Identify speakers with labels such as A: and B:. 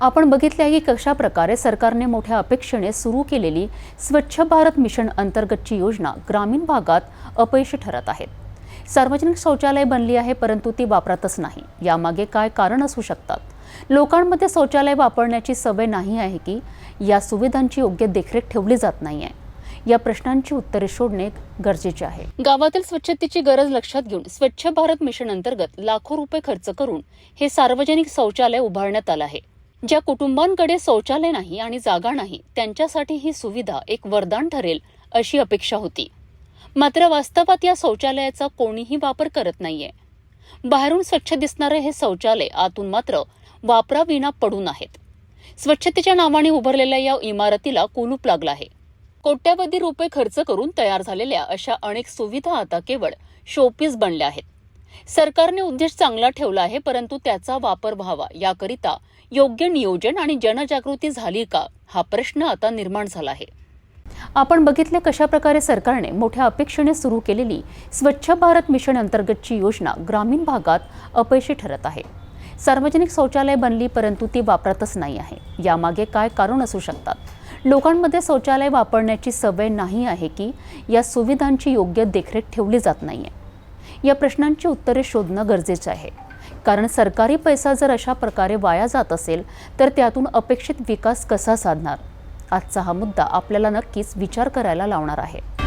A: आपण बघितले आहे की कशा प्रकारे सरकारने मोठ्या अपेक्षेने सुरू केलेली स्वच्छ भारत मिशन अंतर्गतची योजना ग्रामीण भागात अपयशी ठरत आहेत सार्वजनिक शौचालय बनली आहे परंतु ती वापरतच नाही. यामागे काय कारण असू शकतात? लोकांमध्ये शौचालय वापरण्याची सवय नाही आहे की या सुविधांची योग्य देखरेख ठेवली जात नाही आहे या प्रश्नांची उत्तरे शोधणे गरजेचे आहे. गावातील स्वच्छतेची गरज लक्षात घेऊन स्वच्छ भारत मिशन अंतर्गत लाखो रुपये खर्च करून हे सार्वजनिक शौचालय उभारण्यात आलं आहे. ज्या कुटुंबांकडे शौचालय नाही आणि जागा नाही त्यांच्यासाठी ही सुविधा एक वरदान ठरेल अशी अपेक्षा होती. मात्र वास्तवात या शौचालयाचा कोणीही वापर करत नाहीये. बाहेरून स्वच्छ दिसणारे हे शौचालय आतून मात्र वापराविना पडून आहेत. स्वच्छतेच्या नावाने उभारलेल्या या इमारतीला कुलूप लागला आहे. कोट्यावधी रुपये खर्च करून तयार झालेल्या अशा अनेक सुविधा आता केवळ शोपीस बनल्या आहेत. सरकारने उद्देश चांगला ठेवला आहे परंतु त्याचा वापर व्हावा याकरिता योग्य नियोजन आणि जनजागृती झाली का हा प्रश्न आता निर्माण झाला आहे. आपण बघितले कशा प्रकारे सरकारने मोठ्या अपेक्षेने सुरू केलेली स्वच्छ भारत मिशन अंतर्गतची योजना ग्रामीण भागात अपयशी ठरत आहे. सार्वजनिक शौचालय बनली परंतु ती वापरतच नाही आहे. यामागे काय कारण असू शकतात? लोकांमध्ये शौचालय वापरण्याची सवय नाही आहे की या सुविधांची योग्य देखरेख ठेवली जात नाही आहे या प्रश्नांची उत्तरे शोधणं गरजेचं आहे. कारण सरकारी पैसा जर अशा प्रकारे वाया जात असेल तर त्यातून अपेक्षित विकास कसा साधणार? आजचा हा मुद्दा आपल्याला नक्कीच विचार करायला लावणार आहे.